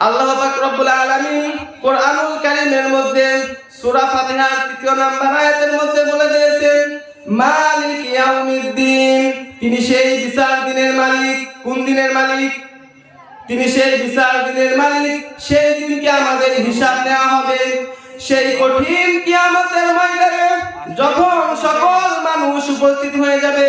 আল্লাহ পাক রব্বুল আলামিন কোরআনুল কারীমের মধ্যে সূরা ফাতিহার তৃতীয় নাম্বার আয়াতের মধ্যে বলে দিয়েছেন, মালিক ইয়াউমিদ্দিন। তিনি সেই বিচার দিনের মালিক। কোন দিনের মালিক? তিনি সেই বিচার দিনের মালিক। সেই দিনকে আমাদের হিসাব নেওয়া হবে। সেই কঠিন কিয়ামতের ময়দানে যখন সকল মানুষ উপস্থিত হয়ে যাবে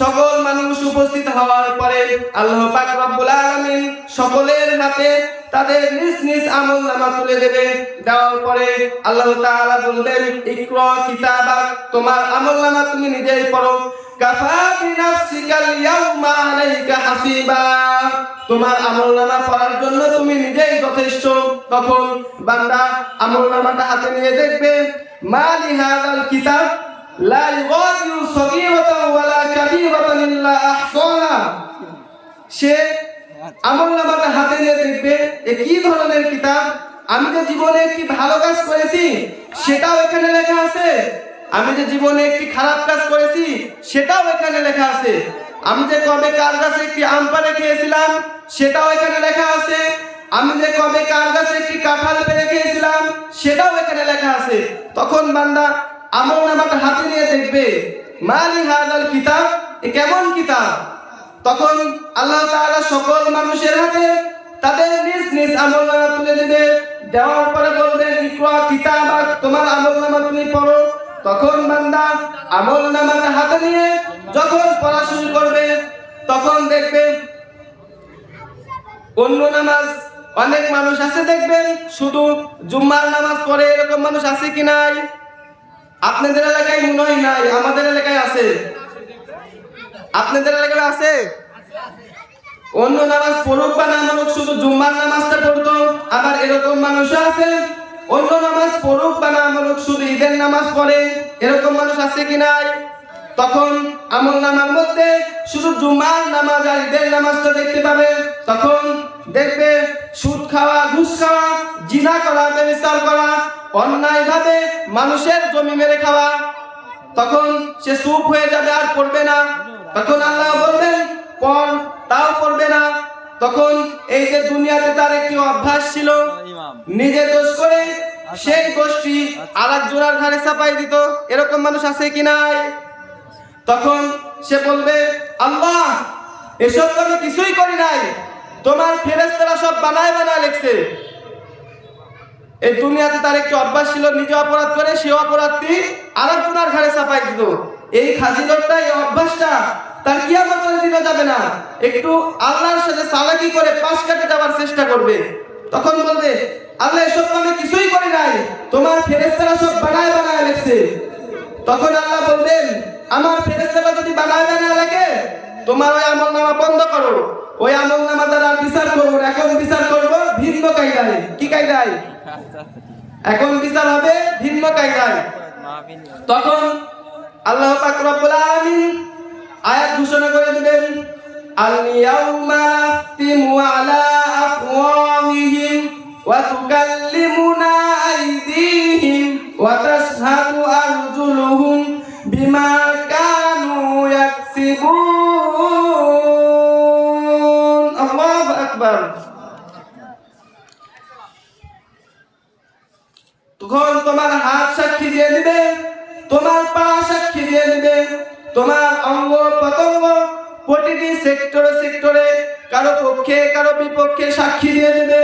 সকল মানুষ উপস্থিত হওয়ার পরে আল্লাহ পাক রব্বুল আলামিন সকলের হাতে তাদের নিজ নিজ আমল নামা তুলে দেবে। দেওয়ার পরে আল্লাহ তাআলা বলবেন, ইকরা কিতাবাক, তোমার আমল নামা তুমি নিজেই পড়ো। কাফা বিনাফসিকাল ইয়াউমা আলাইকা হাসিবা। তোমার আমল নামা পড়ার জন্য তুমি নিজেই যথেষ্ট। তখন বান্দা আমল নামাটা হাতে নিয়ে দেখবে মা হাদাল কিতাব লা ইগাদিরু সগীরাতান ওয়ালা কাবীরাতান ইল্লা আহসাহা সে আমল হাতে নিয়ে দেখবে এ কি ধরনের কিতাব। আমি যে জীবনে একটি ভালো কাজ করেছি, সেটাও এখানে লেখা আছে। আমি যে জীবনে একটি খারাপ কাজ করেছি, সেটাও এখানে লেখা আছে। আমি যে কবে কার গাছে একটি আম পাড়ে খেয়েছিলাম, সেটাও এখানে লেখা আছে। আমি যে কবে কার গাছে একটি কাঁঠাল পেরে খেয়েছিলাম, সেটাও এখানে লেখা আছে। তখন বান্দা আমল নামাটা হাতে নিয়ে দেখবে, মালি হাদাল কিতাব? কেমন কিতাব? তখন আল্লাহ তাআলা সকল মানুষের হাতে তাদের নিজ নিজ আমল নামা তুলে দেবে। দেওয়ার পরে বলবেন, ইকরা কিতাবাক, তোমার আমল নামা তুমি পড়ো। তখন বান্দা আমল নামাটা হাতে নিয়ে যখন পড়া শুরু করবে, তখন দেখবে অন্য নামাজ অনেক মানুষ আছে, দেখবেন শুধু জুম্মার নামাজ পড়ে এরকম মানুষ আছে কি নাই? আপনাদের এলাকায় মনে হয় নাই, আমাদের এলাকায় আছে। আপনাদের এলাকায় আছে? অন্য নামাজ পড়ুক বা না পড়ুক শুধু জুম্মার নামাজটা পড়তো, আবার এরকম মানুষ আছে? অন্য নামাজ পড়ুক বা না পড়ুক শুধু ঈদের নামাজ পড়ে, এরকম মানুষ আছে কি নাই? তখন আমল নামার মধ্যে শুধু জুম্মার নামাজ আর ঈদের নামাজটা দেখতে পাবে। তখন দেখবে সুদ খাওয়া, ঘুষ খাওয়া, জিনা করা ব্যবচার করা অন্যায় ভাবে মানুষের জমি মেরে খাওয়া তখন সে চুপ হয়ে যাবে, আর পড়বে না। তখন আল্লাহ বলবেন, পড়, তাও পড়বে না। তখন এই যে দুনিয়াতে তার একটি অভ্যাস ছিল, নিজে দোষ করে সেই গোষ্ঠী আর জোড়ার ঘাড়ে চাপাই দিত। এরকম মানুষ আছে কি নাই? তখন সে বলবে, আল্লাহ, এসব তো আমি কিছুই করি নাই। তোমার ফেরেস্তারা সব বানায় বানায় লিখছে। এই দুনিয়াতে তার একটি অভ্যাস ছিল, নিজে অপরাধ করে সে অপরাধটি আরেকজনের ঘাড়ে চাপাই দিত। এই খাজি লোকটা, এই অভ্যাসটা তার কিয়ামতের দিনে যাবে না। একটু আল্লাহর সাথে সালাকি করে পাশ কাটে যাওয়ার চেষ্টা করবে। তখন বলবে, আল্লাহ, এসব আমি কিছুই করি নাই। তোমার ফেরেস্তারা সব বানায় বানায় লিখছে তখন আল্লাহ বলবেন আমার ফেরেস্তারা যদি বানায় বানায় তোমার ওই আমল নামা বন্ধ করো। ওই আমল নামা দ্বারা বিচার করব না। এখন বিচার করব ভিন্ন কায়দায়। কি কায়দায়? এখন বিচার হবে ভিন্ন কায়দায়। তখন আল্লাহ পাক রব্বুল আয়াত ঘোষণা করে দিবেন আল ওয়া তুকাল্লিমুনা আইদিহিম ওয়া তখন তোমার হাত সাক্ষী দিয়ে দিবে, তোমার পা সাক্ষী দিয়ে দিবে, তোমার অঙ্গ প্রত্যঙ্গ প্রতিটি সেক্টরে সেক্টরে কারও পক্ষে, কারও বিপক্ষে সাক্ষী দিয়ে দিবে।